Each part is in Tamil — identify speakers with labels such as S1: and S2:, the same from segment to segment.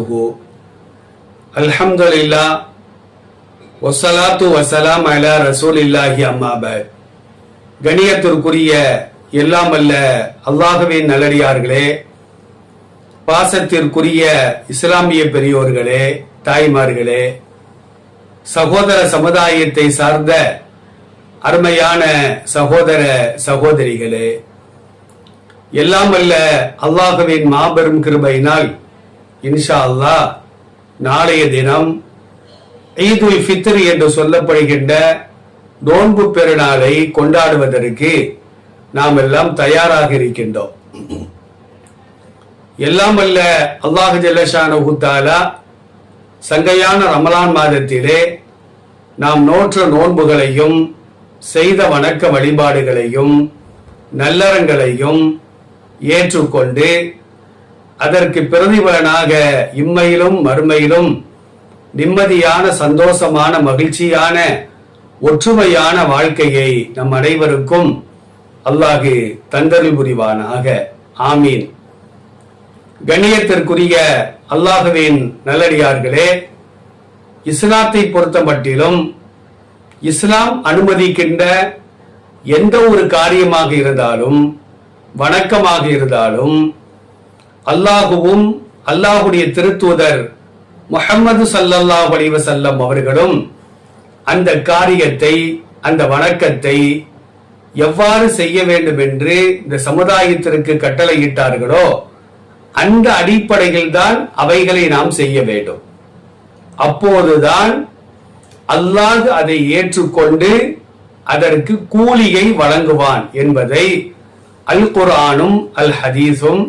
S1: الحمد அல்ஹம்துலில்லா. வசலாத்து வசலாம் அலா ரசூலில்லாஹி அம்மாபாத் கணியத்திற்குரிய எல்லாம் அல்ல அல்லாஹுவின் நல்லடியார்களே. பாசத்திற்குரிய இஸ்லாமிய பெரியோர்களே தாய்மார்களே. சகோதர சமுதாயத்தை சார்ந்த அருமையான சகோதர சகோதரிகளே. எல்லாம் அல்ல அல்லாஹுவின் மாபெரும் கிருபையினால் இன்ஷா அல்லாஹ் நாளைய தினம் ஈதுல் ஃபித்ர் என்று சொல்லப்படுகின்ற நோன்பு பெருநாளை கொண்டாடுவதற்கு நாம் எல்லாம் தயாராக இருக்கின்றோம். எல்லாம் அல்ல அல்லாஹு ஜல்லஷானு தாலா சங்கையான ரமலான் மாதத்திலே நாம் நோற்ற நோன்புகளையும் செய்த வணக்க வழிபாடுகளையும் நல்லறங்களையும் ஏற்றுக்கொண்டு அதற்கு பிரதிபலனாக இம்மையிலும் மறுமையிலும் நிம்மதியான சந்தோஷமான மகிழ்ச்சியான ஒற்றுமையான வாழ்க்கையை நம் அனைவருக்கும் அல்லாஹு தந்தரில் புரிவானாக. ஆமீன். கண்ணியத்திற்குரிய அல்லாஹுவின் நல்லடியார்களே இஸ்லாத்தை பொறுத்த மட்டிலும் இஸ்லாம் அனுமதிக்கின்ற எந்த ஒரு காரியமாக இருந்தாலும் வணக்கமாக இருந்தாலும் அல்லாஹுவும் அல்லாஹுடைய திருத்தூதர் முகமது சல்லல்லாஹ் அலைஹி செல்லம் அவர்களும் அந்த காரியத்தை அந்த வணக்கத்தை எவ்வாறு செய்ய வேண்டும் என்று இந்த சமுதாயத்திற்கு கட்டளையிட்டார்களோ அந்த அடிப்படையில் தான் அவைகளை நாம் செய்ய வேண்டும். அப்போதுதான் அல்லாஹ் அதை ஏற்றுக்கொண்டு அதற்கு கூலியை வழங்குவான் என்பதை அல் குரானும் அல் ஹதீஸும்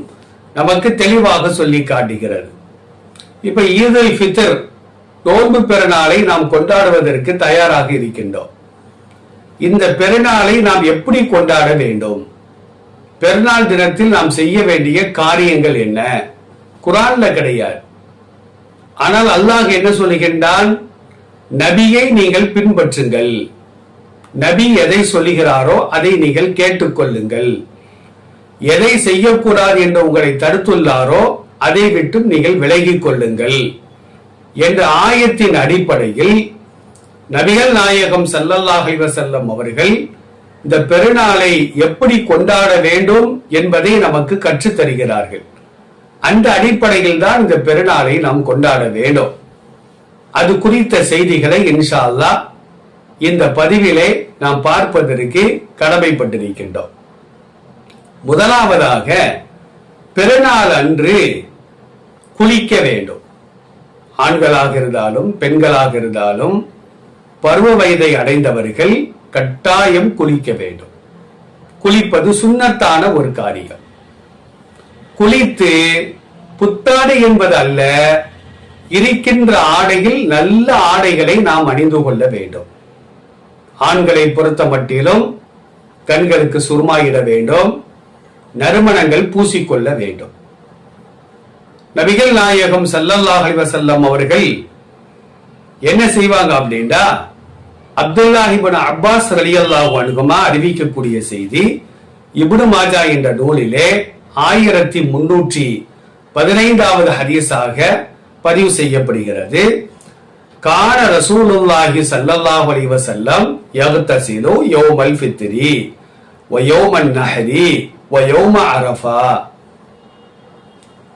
S1: நமக்கு தெளிவாக சொல்லி காட்டுகிறது. இப்ப ஈதல் ஃபித்தர் நோன்பு பெருநாளை நாம் கொண்டாடுவதற்கு தயாராக இருக்கின்றோம். இந்த பெருநாளை நாம் எப்படி கொண்டாட வேண்டும்? பெருநாள் தினத்தில் நாம் செய்ய வேண்டிய காரியங்கள் என்ன? குரான்ல கிடையாது. ஆனால் அல்லாஹ் என்ன சொல்லுகின்றான்? நபியை நீங்கள் பின்பற்றுங்கள். நபி எதை சொல்லுகிறாரோ அதை நீங்கள் கேட்டுக்கொள்ளுங்கள். எதை செய்யக்கூடாது என்று உங்களை தடுத்துள்ளாரோ அதை விட்டும் நீங்கள் விலகிக் கொள்ளுங்கள். என்ற ஆயத்தின் அடிப்படையில் நபிகள் நாயகம் சல்லல்லாஹி செல்லம் அவர்கள் இந்த பெருநாளை எப்படி கொண்டாட வேண்டும் என்பதை நமக்கு கற்றுத் தருகிறார்கள். அந்த அடிப்படையில் தான் இந்த பெருநாளை நாம் கொண்டாட வேண்டும். அது குறித்த செய்திகளை இன்ஷா அல்லாஹ் இந்த பதிவிலே நாம் பார்ப்பதற்கு கடமைப்பட்டிருக்கின்றோம். முதலாவதாக பெருநாள் அன்று குளிக்க வேண்டும். ஆண்களாக இருந்தாலும் பெண்களாக இருந்தாலும் பருவ வயதை அடைந்தவர்கள் கட்டாயம் குளிக்க வேண்டும். குளிப்பது சுண்ணத்தான ஒரு காரியம். குளித்து புத்தாடை என்பது அல்ல இருக்கின்ற ஆடையில் நல்ல ஆடைகளை நாம் அணிந்து கொள்ள வேண்டும். ஆண்களை பொறுத்த மட்டிலும் கண்களுக்கு சுருமாயிட வேண்டும் நறுமணங்கள் பூசிக்கொள்ள வேண்டும். நபிகள் நாயகம் சல்லல்லாஹ் அலைஹி அவர்கள் என்ன செய்வாங்க அப்படின்னா அப்துல்லாஹிபன் அப்பாஸ் ரலியல்லாஹு அன்ஹுமா அறிவிக்கக்கூடிய செய்தி இப்னு மாஜா என்ற நூலிலே ஆயிரத்தி முன்னூற்றி பதினைந்தாவது ஹதீஸாக பதிவு செய்யப்படுகிறது. கான ரசூலுல்லாஹி ஸல்லல்லாஹு அலைஹி வஸல்லம் யக்தசிலு யோமல் ஃபித்ரி ஒயோமன் நஹரி வ அரஃபா.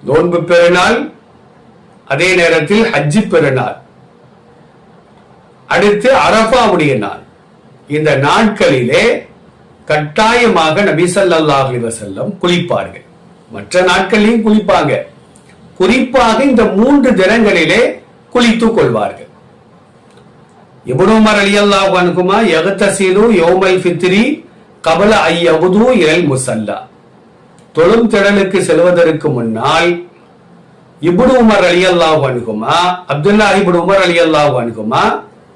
S1: நோன்பு பெருநாள் அதே நேரத்தில் ஹஜ்ஜி பெருநாள். அடுத்து அரபாவுடைய நாள். இந்த நாட்களிலே கட்டாயமாக நபி ஸல்லல்லாஹு குளிப்பார்கள். மற்ற நாட்களிலும் குளிப்பாங்க. குறிப்பாக இந்த மூன்று தினங்களிலே குளித்துக் கொள்வார்கள். இபுனுமர் அலி அல்லாஹ் அனுகுமா எகத்தசீலு யோமல் ஃபித்ரி கபல ஐயகுது இலல் முசல்லா. தொழும் திடலுக்கு செல்வதற்கு முன்னால் இபுடு உமர் ரலியல்லாஹு அன்ஹுமா அப்துல்லா இபுடு உமர் ரலியல்லாஹு அணுகுமா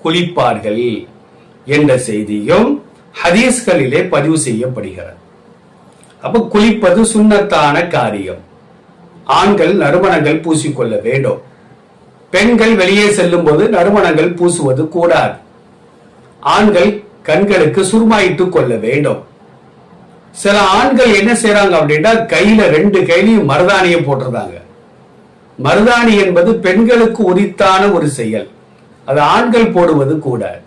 S1: குளிப்பார்கள் என்ற செய்தியும் ஹதீஸ்களிலே பதிவு செய்யப்படுகிறது. அப்ப குளிப்பது சுண்ணத்தான காரியம். ஆண்கள் நறுமணங்கள் பூசிக்கொள்ள வேண்டும். பெண்கள் வெளியே செல்லும் போது நறுமணங்கள் பூசுவது கூடாது. ஆண்கள் கண்களுக்கு சுருமாயிட்டுக் கொள்ள வேண்டும். சில ஆண்கள் என்ன செய்யறாங்க அப்படின்னா கையில ரெண்டு கையிலையும் மருதாணியை போட்டிருந்தாங்க. மருதாணி என்பது பெண்களுக்கு உரித்தான ஒரு செயல். அது ஆண்கள் போடுவது கூட.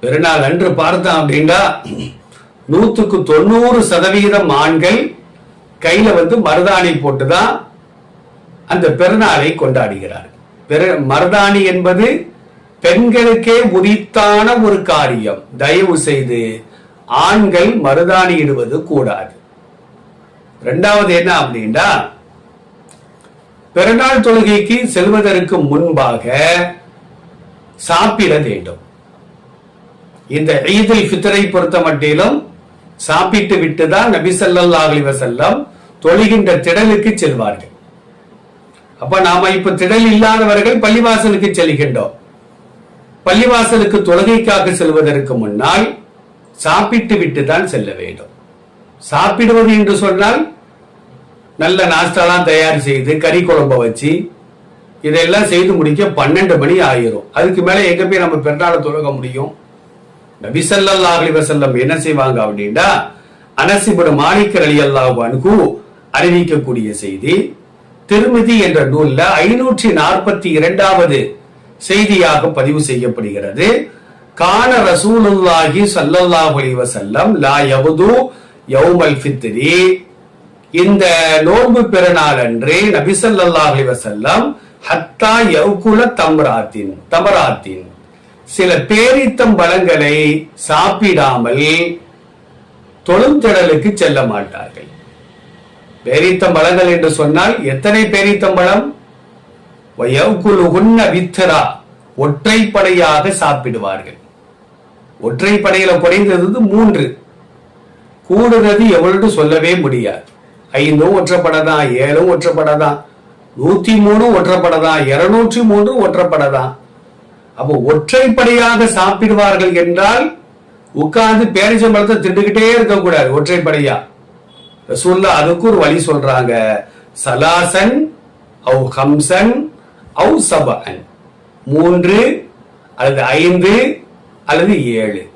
S1: பெருநாள் அன்று பார்த்தோம் அப்படின்னா நூத்துக்கு தொண்ணூறு சதவீதம் ஆண்கள் கையில வந்து மருதாணி போட்டுதான் அந்த பெருநாளை கொண்டாடுகிறார். பெரு மருதாணி என்பது பெண்களுக்கே உரித்தான ஒரு காரியம். தயவு செய்து ஆண்கள் மருதாணியிடுவது கூடாது. ரெண்டாவது என்ன அப்படின்னா பிறநாள் தொழுகைக்கு செல்வதற்கு முன்பாக சாப்பிட வேண்டும். இந்த ஈதில் ஃபித்ரை பொறுத்த மட்டிலும் சாப்பிட்டு விட்டுதான் நபி ஸல்லல்லாஹு செல்லம் தொழுகின்ற திடலுக்கு செல்வார்கள். அப்ப நாம இப்ப திடல் இல்லாதவர்கள் பள்ளிவாசலுக்கு செல்கின்றோம். பள்ளிவாசலுக்கு தொழுகைக்காக செல்வதற்கு முன்னால் சாப்பிட்டு விட்டு தான் செல்ல வேண்டும். சாப்பிடுவது என்று சொன்னால் நல்ல நாஸ்டாலாம் தயார் செய்து கறி குழம்ப வச்சு இதெல்லாம் செய்து முடிக்க பன்னெண்டு மணி ஆயிரும். அதுக்கு மேல எங்க போய் நம்ம பெருநாளை தொழுக முடியும்? நபிசல்லா ஸல்லல்லாஹு அலைஹி என்ன செய்வாங்க அப்படின்னா அனசிபுட மாணிக்கர் அலி அல்லாஹு அறிவிக்கக்கூடிய செய்தி திருமிதி என்ற நூல்ல ஐநூற்றி நாற்பத்தி இரண்டாவது செய்தியாக பதிவு செய்யப்படுகிறது. கான ரசூலுல்லாஹி ஸல்லல்லாஹு அலைஹி வஸல்லம் லா யபுது யௌமல் ஃபித்ரி. இந்த நோன்பு பெருநாள் அன்று நபி ஸல்லல்லாஹு அலைஹி வஸல்லம் ஹத்தா யவுகுல தம்ராத்தின் தமராத்தின். சில பேரித்தம் பழங்களை சாப்பிடாமல் தொழுந்திடலுக்கு செல்ல மாட்டார்கள். பேரித்தம் பழங்கள் என்று சொன்னால் எத்தனை பேரித்தம் பழம்? வயவுக்குலுகுன்ன வித்தரா ஒற்றைப்படையாக சாப்பிடுவார்கள். ஒற்றைப்படையில குறைந்தது மூன்று. கூடுறது எவ்வளவு சொல்லவே முடியாது. ஐந்தும் ஒற்றப்படதான் ஏழும் ஒற்றப்படதான் நூத்தி மூணு ஒற்றப்படதான் இருநூற்றி மூன்று ஒற்றப்படதான். அப்போ ஒற்றைப்படையாக சாப்பிடுவார்கள் என்றால் உட்கார்ந்து பேரிச்சம்பழத்தை திண்டுகிட்டே இருக்கக்கூடாது ஒற்றைப்படையா? ரசூல்லா அதுக்கு ஒரு வழி சொல்றாங்க. சலாசன் அவு ஹம்சன் அவு சபன் மூன்று அல்லது ஐந்து அல்லது ஏழு.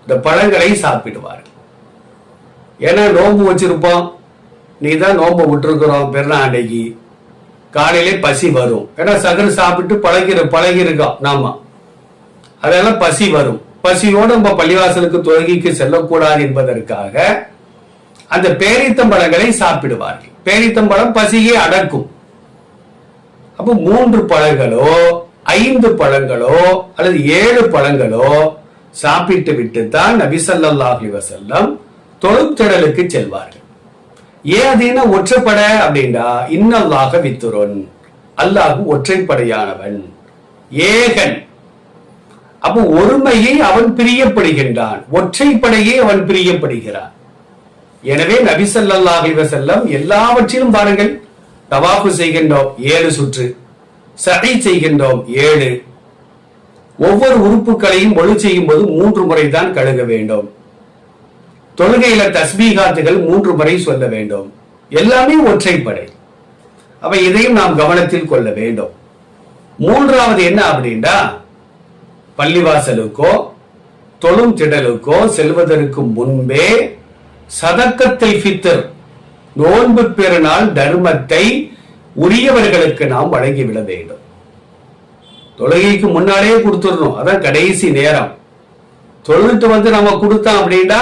S1: இந்த பழங்களை சாப்பிடுவார்கள். ஏன்னா நோம்பு வச்சிருப்போம். நீ தான் நோன்பு விட்டுருக்குறோம் பெருநாண்டைக்கு காலையிலே பசி வரும். ஏன்னா சகரு சாப்பிட்டு பழகிரு பழகி இருக்கோம் நாம. அதெல்லாம் பசி வரும். பசியோடு நம்ம பள்ளிவாசலுக்கு தொழுகைக்கு செல்லக்கூடாது என்பதற்காக அந்த பேரித்தம்பழங்களை சாப்பிடுவார்கள். பேரித்தம்பழம் பசியை அடக்கும். அப்போ மூன்று பழங்களோ ஐந்து பழங்களோ அல்லது ஏழு பழங்களோ சாப்பிட்டு விட்டு தான் நபி ஸல்லல்லாஹு அலைஹி தொழுத்திடலுக்கு செல்வார்கள். ஏன் அதீன ஒற்றைப்படை அப்படின்னா இன்னல்லாக வித்துரன் அல்லாஹ் ஒற்றைப்படையானவன் ஏகன். அப்போ ஒருமையை அவன் பிரியப்படுகின்றான் ஒற்றைப்படையே அவன் பிரியப்படுகிறான். எனவே நபிசல்லாஹி வசல்லம் எல்லாவற்றிலும் பாருங்கள் தவாஃபு செய்கின்றோம் ஏழு சுற்று. சதை செய்கின்றோம். ஏழு. ஒவ்வொரு உறுப்புகளையும் ஒழு செய்யும் போது மூன்று முறை தான் கழுக வேண்டும். தொழுகையில தஸ்மீகாத்துகள் மூன்று முறை சொல்ல வேண்டும். எல்லாமே ஒற்றைப்படை. அப்ப இதையும் நாம் கவனத்தில் கொள்ள வேண்டும். மூன்றாவது என்ன அப்படின்னா பள்ளிவாசலுக்கோ தொழும் திடலுக்கோ செல்வதற்கு முன்பே சதக்கத்தை ஃபித்தர் நோன்பு பெருநாள் தர்மத்தை உரியவர்களுக்கு நாம் வழங்கிவிட வேண்டும். தொழுகைக்கு முன்னாலே கொடுத்துடணும். அதான் கடைசி நேரம். தொழுட்டு வந்து நம்ம கொடுத்தோம் அப்படின்னா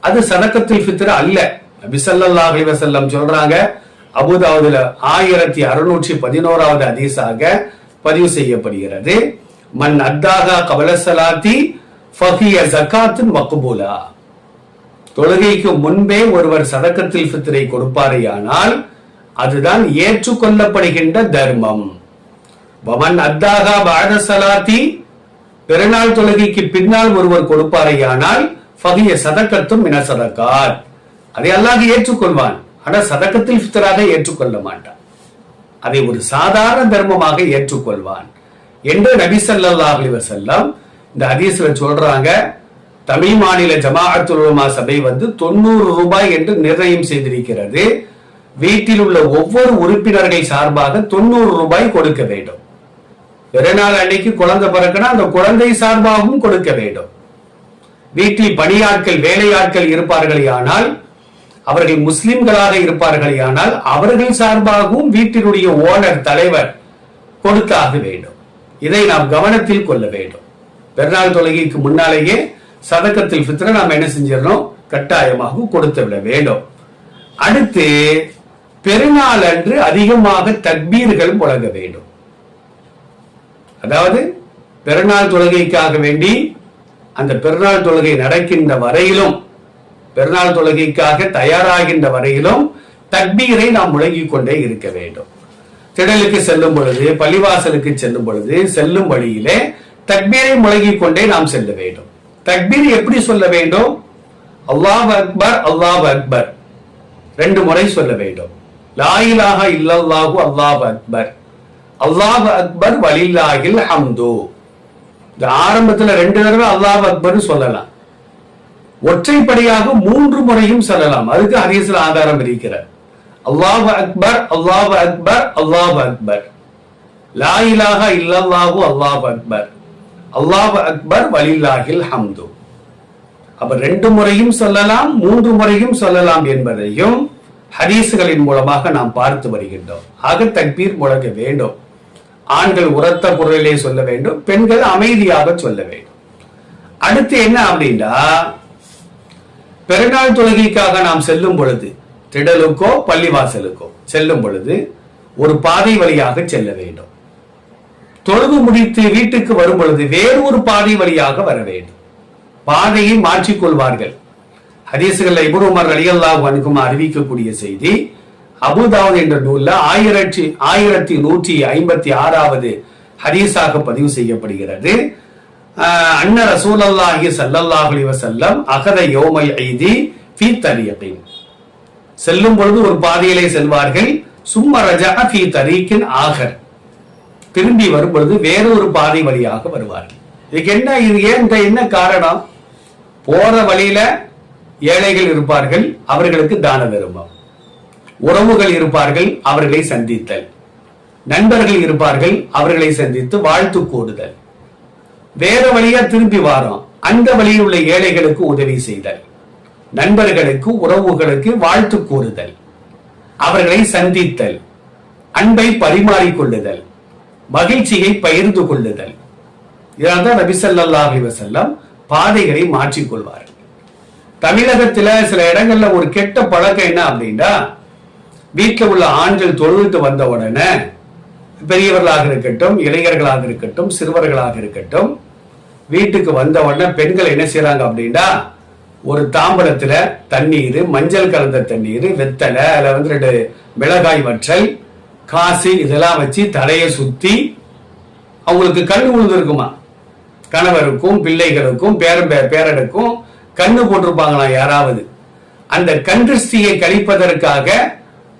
S1: அது சதக்கத்தில் பித்திர அல்ல. நபி அலிவசல்லம் சொல்றாங்க அபுதாவதுல ஆயிரத்தி அறுநூற்றி பதினோராவது அதிசாக பதிவு செய்யப்படுகிறது. மன் அத்தாகா கபலசலாத்தி ஃபஹிய ஜக்காத்தின் மக்குபூலா தொழுகைக்கு முன்பே ஒருவர் சதக்கத்தில் ஃபித்ரை கொடுப்பாரேயானால் அதுதான் ஏற்றுக்கொள்ளப்படுகின்ற தர்மம். பவன் அத்தாகா பாத சலாத்தி பிறநாள் தொழுகைக்கு பின்னால் ஒருவர் கொடுப்பாரையானால் பகிய சதக்கத்தும் மின சதக்கார் அதை அல்லாஹ் ஏற்றுக்கொள்வான். ஆனா சதக்கத்தில் ஃபித்ராக ஏற்றுக்கொள்ள மாட்டான். அதை ஒரு சாதாரண தர்மமாக ஏற்றுக்கொள்வான். என்று நபி சல்லா அலைஹி இந்த ஹதீஸ்ல சொல்றாங்க. தமிழ் மாநில ஜமாஅத்துல் உலமா சபை வந்து தொண்ணூறு ரூபாய் என்று நிர்ணயம் செய்திருக்கிறது. வீட்டில் உள்ள ஒவ்வொரு உறுப்பினர்கள் சார்பாக தொண்ணூறு ரூபாய் கொடுக்க வேண்டும். பிறநாள் அன்னைக்கு குழந்தை பிறக்குனா அந்த குழந்தை சார்பாகவும் கொடுக்க வேண்டும். வீட்டில் பணியாட்கள் வேலையாட்கள் இருப்பார்களே ஆனால் அவர்கள் முஸ்லிம்களாக இருப்பார்களே ஆனால் அவர்கள் சார்பாகவும் வீட்டினுடைய ஓனர் தலைவர் கொடுத்தாக வேண்டும். இதை நாம் கவனத்தில் கொள்ள வேண்டும். பெருநாள் தொழுகைக்கு முன்னாலேயே சதக்கத்தில் ஃபித்ர நாம் என்ன செஞ்சிடணும்? கட்டாயமாக கொடுத்து விட வேண்டும். அடுத்து பெருநாள் அன்று அதிகமாக தக்பீர்கள் முழங்க வேண்டும். அதாவது பெருநாள் தொழுகைக்காக வேண்டி அந்த பெருநாள் தொழுகை நடக்கின்ற வரையிலும் பெருநாள் தொழுகைக்காக தயாராகின்ற வரையிலும் தக்பீரை நாம் முழங்கிக் கொண்டே இருக்க வேண்டும். திடலுக்கு செல்லும் பொழுது பள்ளிவாசலுக்கு செல்லும் பொழுது செல்லும் வழியிலே தக்பீரை முழங்கிக் கொண்டே நாம் செல்ல வேண்டும். தக்பீர் எப்படி சொல்ல வேண்டும்? அல்லாஹ் அக்பர் அல்லாஹ் அக்பர். ரெண்டு முறை சொல்ல வேண்டும். லாயிலாக இல்லல்லாஹு அல்லாஹ் அக்பர் அல்லாஹ் அக்பர் வலில்லாஹில் ஹம்து இந்த ஆரம்பத்தில் ரெண்டு தடவை அல்லாஹ் அக்பர்னு சொல்லலாம். ஒற்றைப்படையாக மூன்று முறையும் சொல்லலாம். அதுக்கு ஹதீஸ்ல ஆதாரம் இருக்கிறார் அல்லாஹ் அக்பர் அல்லாஹ் அக்பர் அல்லாஹ் அக்பர். லா இலாஹ இல்லல்லாஹு அல்லாஹ் அக்பர். அல்லாஹ் அக்பர் வலில்லாஹில் ஹம்து அப்ப ரெண்டு முறையும் சொல்லலாம் மூன்று முறையும் சொல்லலாம் என்பதையும் ஹதீசுகளின் மூலமாக நாம் பார்த்து வருகின்றோம். ஆக தக்பீர் முழங்க வேண்டும். ஆண்கள் உரத்த குரலிலே சொல்ல வேண்டும். பெண்கள் அமைதியாக சொல்ல வேண்டும். அடுத்து என்ன அப்படின்னா பெருநாள் தொழுகைக்காக நாம் செல்லும் பொழுது திடலுக்கோ பள்ளிவாசலுக்கோ செல்லும் பொழுது ஒரு பாதை வழியாக செல்ல வேண்டும். தொழுது முடித்து வீட்டுக்கு வரும் பொழுது வேறு ஒரு பாதை வழியாக வர வேண்டும். பாதையை மாற்றிக்கொள்வார்கள். ஹதீசுகள் இபுன் உமர் அலியல்லாஹு அறிவிக்கக்கூடிய செய்தி அபுதாவத் என்ற நூல்ல ஆயிரத்தி ஆயிரத்தி நூற்றி ஐம்பத்தி ஆறாவது ஹதீஸாக பதிவு செய்யப்படுகிறது. அன்ன ரசூலல்லாஹி ஸல்லல்லாஹு அலைஹி அகத யோமை ஐதி ஃபீ தரியகின் செல்லும் பொழுது ஒரு பாதையிலே செல்வார்கள் சும்ம ரஜா ஃபீ தரீக்கின் ஆகர். திரும்பி வரும் பொழுது வேறொரு பாதை வழியாக வருவார்கள். இதுக்கு என்ன இது ஏன் என்ன காரணம்? போற வழியில ஏழைகள் இருப்பார்கள் அவர்களுக்கு தான தர்மம். உறவுகள் இருப்பார்கள் அவர்களை சந்தித்தல். நண்பர்கள் இருப்பார்கள் அவர்களை சந்தித்து வாழ்த்து கூடுதல். வேற வழியா திரும்பி வாரோம் அந்த வழியில் உள்ள ஏழைகளுக்கு உதவி செய்தல். நண்பர்களுக்கு உறவுகளுக்கு வாழ்த்து கூறுதல். அவர்களை சந்தித்தல். அன்பை பரிமாறிக்கொள்ளுதல். மகிழ்ச்சியை பகிர்ந்து கொள்ளுதல். இதனால்தான் நபி ஸல்லல்லாஹு பாதைகளை மாற்றிக் கொள்வார்கள் தமிழகத்துல சில இடங்கள்ல ஒரு கெட்ட பழக்கம் என்ன அப்படின்னா வீட்டில் உள்ள ஆண்கள் தொழுவிட்டு வந்த உடனே பெரியவர்களாக இருக்கட்டும் இளைஞர்களாக இருக்கட்டும் சிறுவர்களாக இருக்கட்டும் வீட்டுக்கு வந்த உடனே பெண்கள் என்ன செய்யறாங்க அப்படின்னா ஒரு தாம்பரத்தில் தண்ணீர் மஞ்சள் கலந்த தண்ணீர் வெத்தலை அதில் வந்து ரெண்டு மிளகாய் வற்றல் காசு இதெல்லாம் வச்சு தலையை சுத்தி அவங்களுக்கு கண் உழுது இருக்குமா? கணவருக்கும் பிள்ளைகளுக்கும் பேரன் பே- பேரனுக்கும் கண்ணு போட்டிருப்பாங்களாம் யாராவது? அந்த கண் திருஷ்டியை கழிப்பதற்காக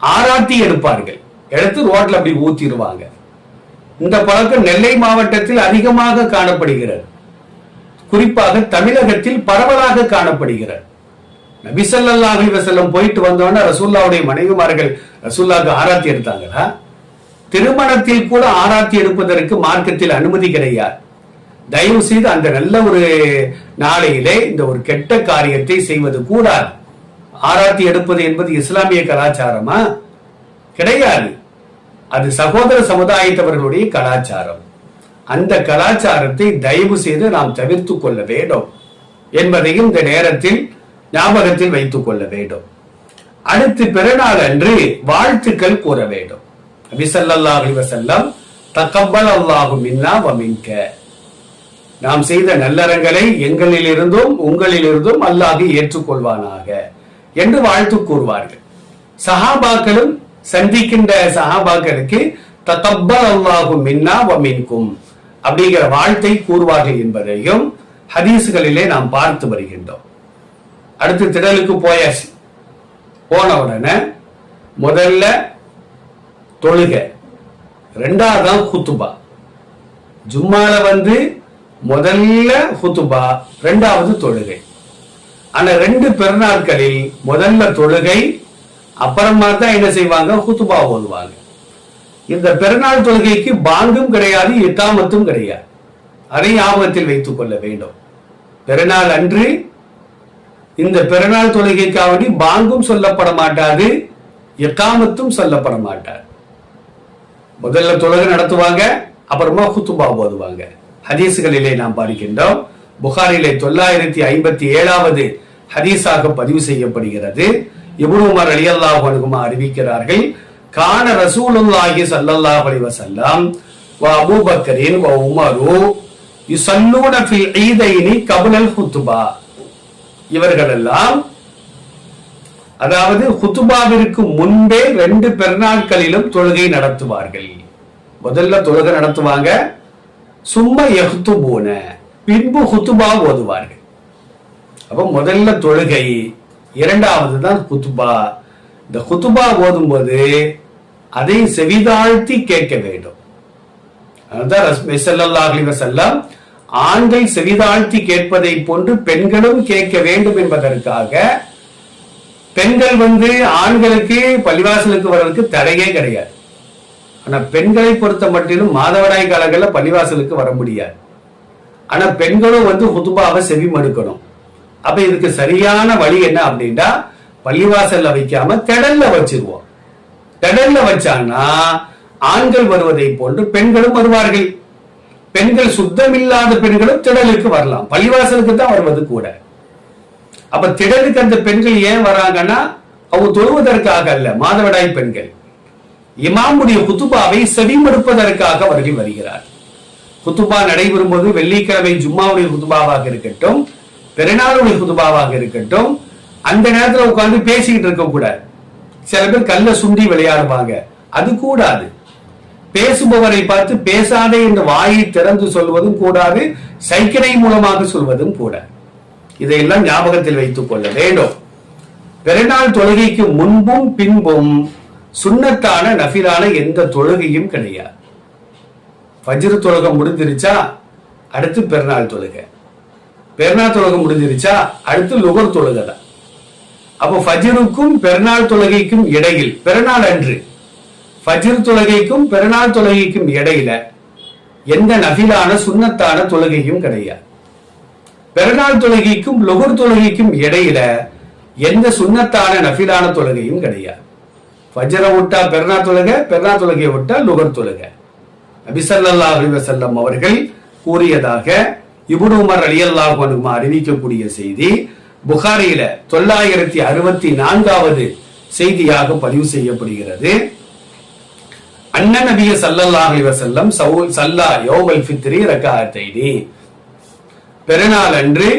S1: ஆராத்தி எடுப்பார்கள். எடுத்து ரோட்ல அப்படி ஊத்திடுவாங்க. இந்த பழக்கம் நெல்லை மாவட்டத்தில் அதிகமாக காணப்படுகிறது. குறிப்பாக தமிழகத்தில் பரவலாக காணப்படுகிறது. நபிசல்லா அலிவசல்லம் போயிட்டு வந்தோன்னா ரசூல்லாவுடைய மனைவிமார்கள் ரசூல்லாவுக்கு ஆராத்தி எடுத்தாங்களா? திருமணத்தில் கூட ஆராத்தி எடுப்பதற்கு மார்க்கத்தில் அனுமதி கிடையாது. தயவு செய்து அந்த நல்ல ஒரு நாளையிலே இந்த ஒரு கெட்ட காரியத்தை செய்வது கூடாது. ஆராத்தி எடுப்பது என்பது இஸ்லாமிய கலாச்சாரமா? கிடையாது. அது சகோதர சமுதாயத்தவர்களுடைய கலாச்சாரம். அந்த கலாச்சாரத்தை தயவு செய்து நாம் தவிர்த்து கொள்ள வேண்டும் என்பதையும் இந்த நேரத்தில் ஞாபகத்தில் வைத்துக் கொள்ள வேண்டும். அடுத்து பிறநாள் அன்று வாழ்த்துக்கள் கூற வேண்டும். நபி ஸல்லல்லாஹு அலைஹி வஸல்லம் தகப்பல் அல்லாஹு மின்னா நாம் செய்த நல்லறங்களை எங்களிலிருந்தும் உங்களிலிருந்தும் அல்லாது ஏற்றுக்கொள்வானாக என்று வாழ்த்து கூறுவார்கள். சஹாபாக்களும் சந்திக்கின்ற சஹாபாக்களுக்கு தகப்பல் அல்லாஹு மின்னா வ மின்கும் அப்படிங்கிற வாழ்த்தை கூறுவார்கள் என்பதையும் ஹதீசுகளிலே நாம் பார்த்து வருகின்றோம். அடுத்து திடலுக்கு போயாச்சு. போன உடனே முதல்ல தொழுக ரெண்டாவது தான் குத்துபா. ஜும்மால வந்து முதல்ல ஹுத்துபா ரெண்டாவது தொழுகை. ஆனா ரெண்டு பெருநாட்களில் முதல்ல தொழுகை அப்புறமா தான் என்ன செய்வாங்க? ஹுத்துபா ஓதுவாங்க. இந்த பெருநாள் தொழுகைக்கு பாங்கும் கிடையாது இத்தாமத்தும் கிடையாது. அதை ஞாபகத்தில் வைத்துக் கொள்ள வேண்டும். பெருநாள் அன்று இந்த பெருநாள் தொழுகைக்காவடி பாங்கும் சொல்லப்பட மாட்டாது எக்காமத்தும் சொல்லப்பட மாட்டார் முதல்ல தொழுகை நடத்துவாங்க அப்புறமா குத்துபா ஓதுவாங்க. ஹதீஸுகளிலே நாம் பார்க்கின்றோம் புகாரிலே தொள்ளாயிரத்தி ஐம்பத்தி ஏழாவது ஹதீஸாக பதிவு செய்யப்படுகிறது. இப்னு அலி அல்லாஹ் அனுகுமா அறிவிக்கிறார்கள் கான ரசூலுல்லாஹி சல்லல்லாஹ் அலி வசல்லாம் வ அபூபக்கரின் வ உமரு யுசல்லூன ஃபில் ஈதைனி கபுலல் ஹுத்துபா இவர்களெல்லாம் அதாவது ஹுத்துபாவிற்கு முன்பே ரெண்டு பெருநாட்களிலும் தொழுகை நடத்துவார்கள். முதல்ல தொழுகை நடத்துவாங்க சும்மா எஹ்துபூன பின்பு குத்துபா ஓதுவார்கள் அப்ப முதல்ல தொழுகை இரண்டாவது தான் குத்துபா. இந்த குத்துபா ஓதும்போது அதை செவிதாழ்த்தி கேட்க வேண்டும். அதுதான் ரஸ்மி ஸல்லல்லாஹு ஆண்கள் செவிதாழ்த்தி கேட்பதை போன்று பெண்களும் கேட்க வேண்டும் என்பதற்காக பெண்கள் வந்து ஆண்களுக்கு பள்ளிவாசலுக்கு வர்றதுக்கு தடையே கிடையாது. ஆனா பெண்களை பொறுத்த மட்டிலும் மாதவிடாய் காலங்களில் பள்ளிவாசலுக்கு வர முடியாது. ஆனா பெண்களும் வந்து ஹுதுபாவை செவி மடுக்கணும் அப்ப இதுக்கு சரியான வழி என்ன அப்படின்னா பள்ளிவாசல்ல வைக்காம திடல்ல வச்சிருவோம். திடல்ல வச்சாங்கன்னா ஆண்கள் வருவதை போன்று பெண்களும் வருவார்கள். பெண்கள் சுத்தமில்லாத பெண்களும் திடலுக்கு வரலாம். பள்ளிவாசலுக்கு தான் வருவது கூட. அப்ப திடலுக்கு அந்த பெண்கள் ஏன் வராங்கன்னா அவங்க தொழுவதற்காக அல்ல மாதவிடாய் பெண்கள். இமாமுடைய குத்துபாவை செவிமடுப்பதற்காக அவர்கள் வருகிறார். குத்துபா நடைபெறும் போது வெள்ளிக்கிழமை ஜும்மாவுடைய குத்துபாவாக இருக்கட்டும் பெருநாளுடைய குத்துபாவாக இருக்கட்டும் அந்த நேரத்துல உட்கார்ந்து பேசிக்கிட்டு இருக்க கூடாது சில பேர் கல்ல சுண்டி விளையாடுவாங்க. அது கூடாது. பேசுபவரை பார்த்து பேசாதே என்று வாயை திறந்து சொல்வதும் கூடாது சைக்கிளை மூலமாக சொல்வதும் கூட. இதையெல்லாம் ஞாபகத்தில் வைத்துக் கொள்ள வேண்டும். பெருநாள் தொழுகைக்கு முன்பும் பின்பும் சுண்ணத்தான நஃபிலான எந்த தொழுகையும் கிடையாது. ஃபஜ்ர் தொழுகை முடிஞ்சிருச்சா? அடுத்து பெருநாள் தொழுகை. பெருநாள் தொழுகை முடிஞ்சிருச்சா? அடுத்து லுகர் தொழுகை தான். அப்போ ஃபஜ்ருக்கும் பெருநாள் தொழுகைக்கும் இடையில் பெருநாள் அன்று ஃபஜ்ர் தொழுகைக்கும் பெருநாள் தொழுகைக்கும் இடையில எந்த நஃபிலான சுண்ணத்தான தொழுகையும் கிடையாது. பெருநாள் தொழுகைக்கும் லுகர் தொழுகைக்கும் இடையில எந்த சுண்ணத்தான நஃபிலான தொழுகையும் கிடையாது. ஃபஜ்ரை விட்டா பெருநாள் தொழுக பெருநாள் தொழுகையை விட்டா லுகர் தொழுக. நபிசல்லா அலிவசல்லம் அவர்கள் கூறியதாக இபுனுமர் உமர் ரலியல்லாஹு அறிவிக்கக்கூடிய செய்தி புகாரியில தொள்ளாயிரத்தி அறுபத்தி நான்காவது செய்தியாக பதிவு செய்யப்படுகிறது. அண்ணன் நபிய சல்லல்லாஹ் அலைஹி சவுல் சல்லா யோமல் ஃபித்ரி ரக்காத்தைனி பெருநாள் அன்று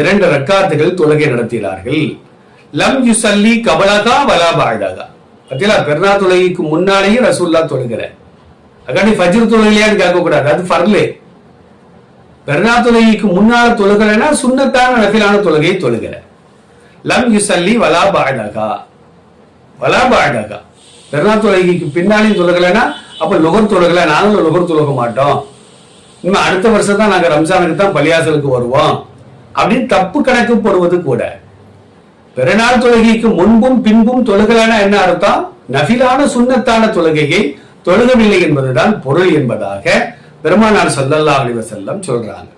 S1: இரண்டு ரக்காத்துகள் தொழுகை நடத்தினார்கள். லம் யுசல்லி கபலகா வலா பாழகா பத்திலா பெருநாள் தொழுகைக்கு முன்னாலேயும் ரசூல்லா தொழுகிற அதாண்டி ஃபஜ்ர் தொழுகலையான்னு கேட்கக்கூடாது. அது ஃபர்லே. பெருநாள் தொழுகைக்கு முன்னால் தொழுகிறேன்னா சுண்ணத்தான நபிலான தொழுகையை தொழுகிற லம் யுசல்லி வலா பாடகா. வலா பாடகா. பெருநாள் தொழுகைக்கு பின்னாலையும் தொழுகலைன்னா அப்போ லுகர் தொழுகல. நாங்களும் லுகர் தொழுக மாட்டோம். இனிமே அடுத்த வருஷம் தான் நாங்கள் ரம்ஜானுக்கு தான் பலியாசலுக்கு வருவோம். அப்படின்னு தப்பு கணக்கு போடுவது கூட. பெருநாள் தொழுகைக்கு முன்பும் பின்பும் தொழுகலான என்ன அர்த்தம்? நபிலான சுண்ணத்தான தொழுகையை தொழுகவில்லை என்பதுதான் பொருள் என்பதாக பெருமானார் சொல்லல்லா அலி வசல்லம் சொல்றாங்க.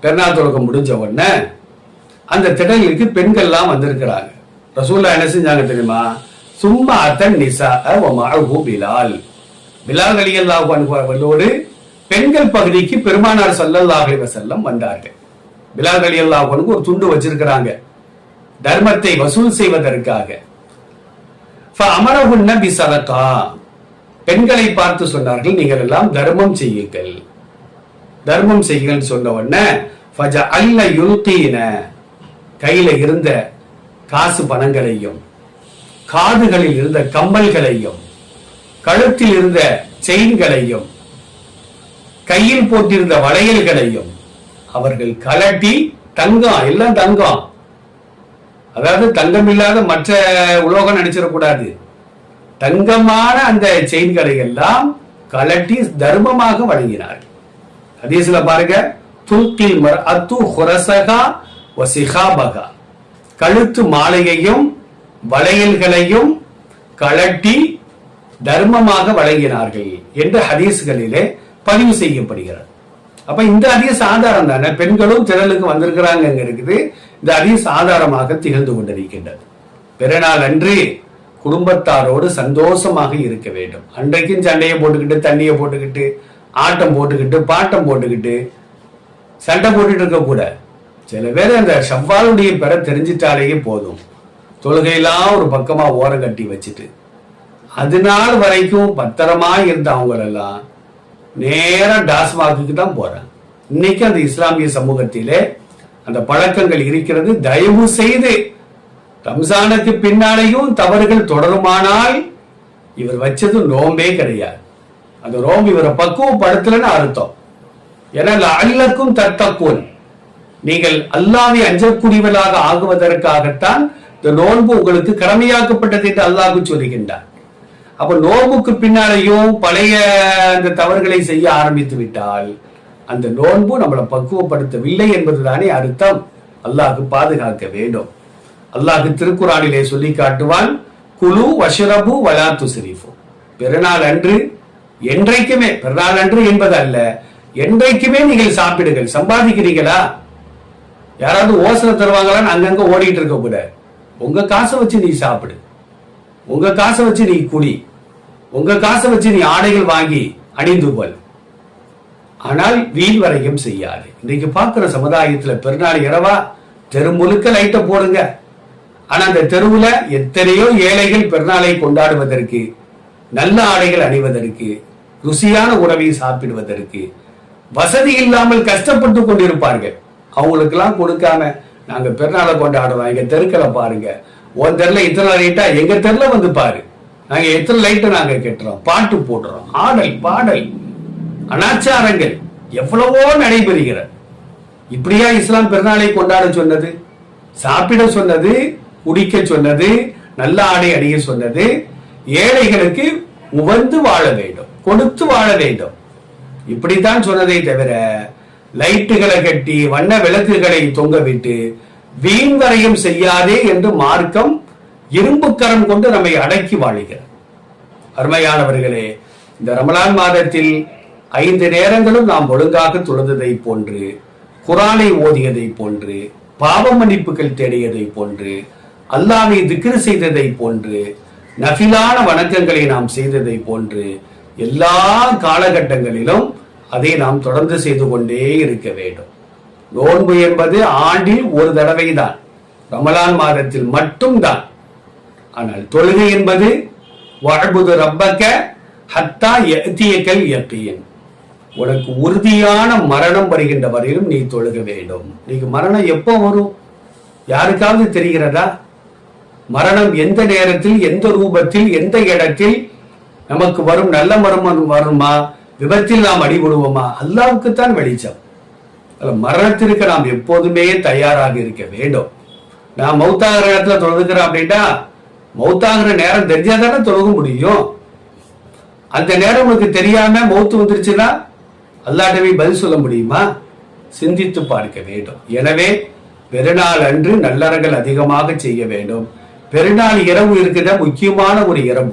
S1: பெருநாள் தொழுகை முடிஞ்ச உடனே அந்த திடலுக்கு பெண்கள்லாம் வந்திருக்கிறாங்க. ரசூல்லா என்ன செஞ்சாங்க தெரியுமா? சும்மா அத்தன் நிசா பிலால். பிலால் அலி அல்லாஹோடு பெண்கள் பகுதிக்கு பெருமானார் சல்லல்லா செல்லம் வசல்லம் வந்தார்கள். பிலால் அலி அல்லாஹனுக்கு ஒரு துண்டு வச்சிருக்கிறாங்க. தர்மத்தை வசூல் செய்வதற்காக. அமரகுன்ன பிசலகா பெண்களை பார்த்து சொன்னார்கள் நீங்கள் எல்லாம் தர்மம் செய்யுங்கள். தர்மம் செய்யுங்கள் சொன்ன உடனே அல்ல யுல்கீன. கையில இருந்த காசு பணங்களையும் காதுகளில் இருந்த கம்பல்களையும் கழுத்தில் இருந்த செயின்களையும் கையில் போட்டிருந்த வளையல்களையும் அவர்கள் கலட்டி தங்கம் எல்லாம் தங்கம். அதாவது தங்கம் இல்லாத மற்ற உலோகம் நினைச்சிடக்கூடாது தங்கமான அந்த செயின்களை எல்லாம் கலட்டி தர்மமாக வழங்கினார். ஹதீஸ்ல பாருங்க துல்கில் மர் அத்து ஹுரசகா வசிகாபகா கழுத்து மாலையையும் வளையல்களையும் கலட்டி தர்மமாக வழங்கினார்கள் என்று ஹதீஸ்களிலே பதிவு செய்யப்படுகிறது. அப்ப இந்த ஹதீஸ் ஆதாரம் தானே? பெண்களும் திரளுக்கு வந்திருக்கிறாங்க இருக்குது இந்த ஹதீஸ் ஆதாரமாக திகழ்ந்து கொண்டிருக்கின்றது. பிறநாள் அன்று குடும்பத்தாரோடு சந்தோஷமாக இருக்க வேண்டும். அன்றைக்கும் சண்டையை போட்டுக்கிட்டு தண்ணியை போட்டுக்கிட்டு ஆட்டம் போட்டுக்கிட்டு பாட்டம் போட்டுக்கிட்டு சண்டை போட்டுட்டு இருக்க கூட சில பேர் அந்த செவ்வாளுடைய பெற தெரிஞ்சிட்டாலேயே போதும். தொழுகையெல்லாம் ஒரு பக்கமா ஓரம் கட்டி வச்சுட்டு. அது நாள் வரைக்கும் பத்திரமா இருந்த அவங்களெல்லாம் நேராக டாஸ்மாகுக்கு தான் போறாங்க. இன்னைக்கு அந்த இஸ்லாமிய சமூகத்திலே அந்த பழக்கங்கள் இருக்கிறது. தயவு செய்து ரம்சானுக்கு பின்னாலேயும் தவறுகள் தொடருமானால் இவர் வச்சது நோம்பே கிடையாது. அந்த நோம்பு இவரை பக்குவப்படுத்தலன்னு அர்த்தம். ஏன்னா அல்லக்கும் தத்தக்கூன் நீங்கள் அல்லாவை அஞ்சக்கூடியவர்களாக ஆகுவதற்காகத்தான் இந்த நோன்பு உங்களுக்கு கடமையாக்கப்பட்டது என்று அல்லாஹு சொல்லுகின்றார். அப்ப நோன்புக்கு பின்னாலேயும் பழைய அந்த தவறுகளை செய்ய ஆரம்பித்து விட்டால் அந்த நோன்பு நம்மளை பக்குவப்படுத்தவில்லை என்பதுதானே அர்த்தம். அல்லாஹு பாதுகாக்க வேண்டும். அல்லாஹு திருக்குறானிலே சொல்லி காட்டுவான் குழு வஷரபு வலா துசிரிஃபு பெருநாள் அன்று என்றைக்குமே பெருநாள் அன்று என்பது அல்ல என்றைக்குமே நீங்கள் சாப்பிடுங்கள். சம்பாதிக்கிறீங்களா? யாராவது ஓசனை தருவாங்களான்னு அங்கங்க ஓடிட்டு இருக்க கூட. உங்க காசை வச்சு நீ சாப்பிடு. உங்க காசை வச்சு நீ குடி. உங்க காசை வச்சு நீ ஆடைகள் வாங்கி அணிந்து கொள். ஆனால் வீண் வரையும் செய்யாது. இன்னைக்கு பார்க்குற சமுதாயத்தில் பெருநாள் இரவா தெரு முழுக்க லைட்டை போடுங்க. ஆனால் அந்த தெருவில் எத்தனையோ ஏழைகள் பெருநாளை கொண்டாடுவதற்கு நல்ல ஆடைகள் அணிவதற்கு ருசியான உணவை சாப்பிடுவதற்கு வசதி இல்லாமல் கஷ்டப்பட்டு கொண்டிருப்பார்கள். அவங்களுக்கெல்லாம் கொடுக்காம நாங்க பெருநாளை கொண்டாடுறோம். எங்க தெருக்களை பாருங்க. உன் தெருல இத்தனை லைட்டா எங்க தெருல வந்து பாரு. நாங்க எத்தனை லைட்டை நாங்க கெட்டுறோம்? பாட்டு போடுறோம். ஆடல் பாடல். அனாச்சாரங்கள் எவ்வளவோ நடைபெறுகிறது இப்படியா இஸ்லாம் பெருநாளை கொண்டாட சொன்னது? சாப்பிட சொன்னது? குடிக்க சொன்னது? நல்ல ஆடை அணிய சொன்னது? ஏழைகளுக்கு உவந்து வாழ வேண்டும் கொடுத்து வாழ வேண்டும். இப்படித்தான் சொன்னதை தவிர லைட்டுகளை கட்டி வண்ண விளக்குகளை தொங்க விட்டு வீண் வரையும் செய்யாதே என்று மார்க்கம் இரும்பு கரம் கொண்டு நம்மை அடக்கி வாழ்கிறார் அருமையானவர்களே இந்த ரமலான் மாதத்தில் ஐந்து நேரங்களும் நாம் ஒழுங்காக தொழுததை போன்று குரானை ஓதியதை போன்று பாவ மன்னிப்புகள் தேடியதை போன்று அல்லாவை திக்ரு செய்ததை போன்று நஃபிலான வணக்கங்களை நாம் செய்ததை போன்று எல்லா காலகட்டங்களிலும் அதை நாம் தொடர்ந்து செய்து கொண்டே இருக்க வேண்டும். நோன்பு என்பது ஆண்டில் ஒரு தடவை தான் ரமலான் மாதத்தில் மட்டும்தான். ஆனால் தொழுகை என்பது வாழ்புது ரப்பக்க ஹத்தா எத்தியக்கல் யக்கீன் உனக்கு உறுதியான மரணம் வருகின்ற வரையிலும் நீ தொழுக வேண்டும். நீ மரணம் எப்போ வரும்? யாருக்காவது தெரிகிறதா? மரணம் எந்த நேரத்தில் எந்த ரூபத்தில் எந்த இடத்தில் நமக்கு வரும் நல்ல மரணம் வருமா? விபத்தில் நாம் அடிபடுவோமா? அல்லாவுக்குத்தான் வெளிச்சம். மரணத்திற்கு நாம் எப்போதுமே தயாராக இருக்க வேண்டும். நான் மௌத்தாகிற இடத்துல தொழுதுக்கிறேன் அப்படின்னா மௌத்தாகிற நேரம் தெரிஞ்சாதானே தொழுக முடியும். அந்த நேரம் உனக்கு தெரியாம மௌத்து வந்துருச்சுன்னா அல்லாட்டவே பதில் சொல்ல முடியுமா? சிந்தித்து பார்க்க வேண்டும். எனவே பெருநாள் அன்று நல்லறங்கள் அதிகமாக செய்ய வேண்டும். பெருநாள் இரவு இருக்கிற முக்கியமான ஒரு இரவு.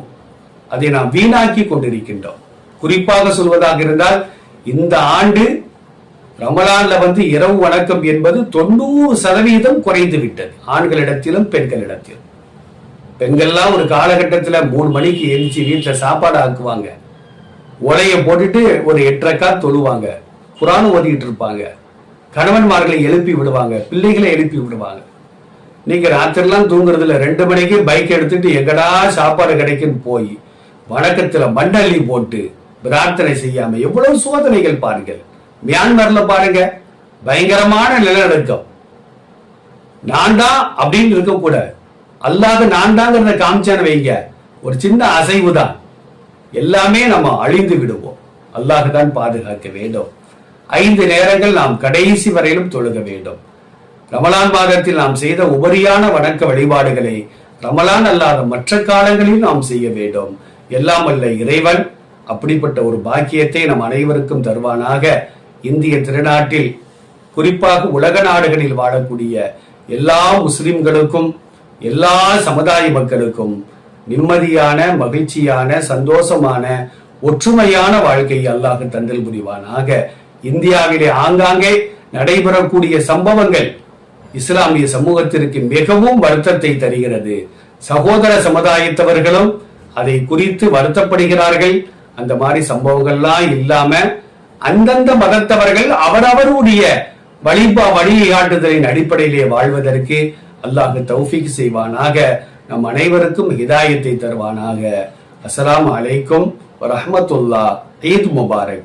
S1: அதை நாம் வீணாக்கி கொண்டிருக்கின்றோம். குறிப்பாக சொல்வதாக இருந்தால் இந்த ஆண்டு ரமலான்ல வந்து இரவு வணக்கம் என்பது தொண்ணூறு சதவீதம் குறைந்து விட்டது. ஆண்களிடத்திலும் பெண்களிடத்திலும். பெண்கள்லாம் ஒரு காலகட்டத்தில் மூணு மணிக்கு எரிச்சு வீட்டில் சாப்பாடு ஆக்குவாங்க. உலையை போட்டுட்டு ஒரு எட்டரைக்கா தொழுவாங்க. குரானும் ஓதிக்கிட்டு இருப்பாங்க. கணவன்மார்களை எழுப்பி விடுவாங்க. பிள்ளைகளை எழுப்பி விடுவாங்க. நீங்க ராத்திரிலாம் தூங்குறதுல ரெண்டு மணிக்கு பைக் எடுத்துட்டு எங்கடா சாப்பாடு கிடைக்குன்னு போய் வணக்கத்துல மண்ணள்ளி போட்டு பிரார்த்தனை செய்யாம எவ்வளவு சோதனைகள் பாருங்கள். மியான்மர்ல பாருங்க. பயங்கரமான நிலநடுக்கம். நான் தான் அப்படின்னு இருக்கக்கூடாது அல்லாத நான் தாங்கிறத காமிச்சான்னு வைங்க. ஒரு சின்ன அசைவு தான் எல்லாமே நம்ம அழிந்து விடுவோம். அல்லாஹ் தான் பாதுகாக்க வேண்டும். ஐந்து நேரங்கள் நாம் கடைசி வரையிலும் தொழுக வேண்டும். ரமலான் மாதத்தில் நாம் செய்த உபரியான வணக்க வழிபாடுகளை ரமலான் அல்லாத மற்ற காலங்களில் நாம் செய்ய வேண்டும். எல்லாம் அல்ல இறைவன். அப்படிப்பட்ட ஒரு பாக்கியத்தை நம் அனைவருக்கும் தருவானாக. இந்திய திருநாட்டில் குறிப்பாக உலக நாடுகளில் வாழக்கூடிய எல்லா முஸ்லிம்களுக்கும் எல்லா சமுதாய மக்களுக்கும் நிம்மதியான மகிழ்ச்சியான சந்தோஷமான ஒற்றுமையான வாழ்க்கை அல்லாஹ் தந்தல் புரிவானாக. இந்தியாவிலே ஆங்காங்கே நடைபெறக்கூடிய சம்பவங்கள் இஸ்லாமிய சமூகத்திற்கு மிகவும் வருத்தத்தை தருகிறது. சகோதர சமுதாயத்தவர்களும் அதை குறித்து வருத்தப்படுகிறார்கள். அந்த மாதிரி சம்பவங்கள்லாம் இல்லாம அந்தந்த மதத்தவர்கள் அவரவருடைய வழிபா வழிகாட்டுதலின் அடிப்படையிலே வாழ்வதற்கு அல்லாஹ் தௌஃபீக் செய்வானாக. நம் அனைவருக்கும் ஹிதாயத்தை தருவானாக. அஸ்லாம் அலைக்கும் ரஹமத்துல்லா. ஈத் முபாரக்.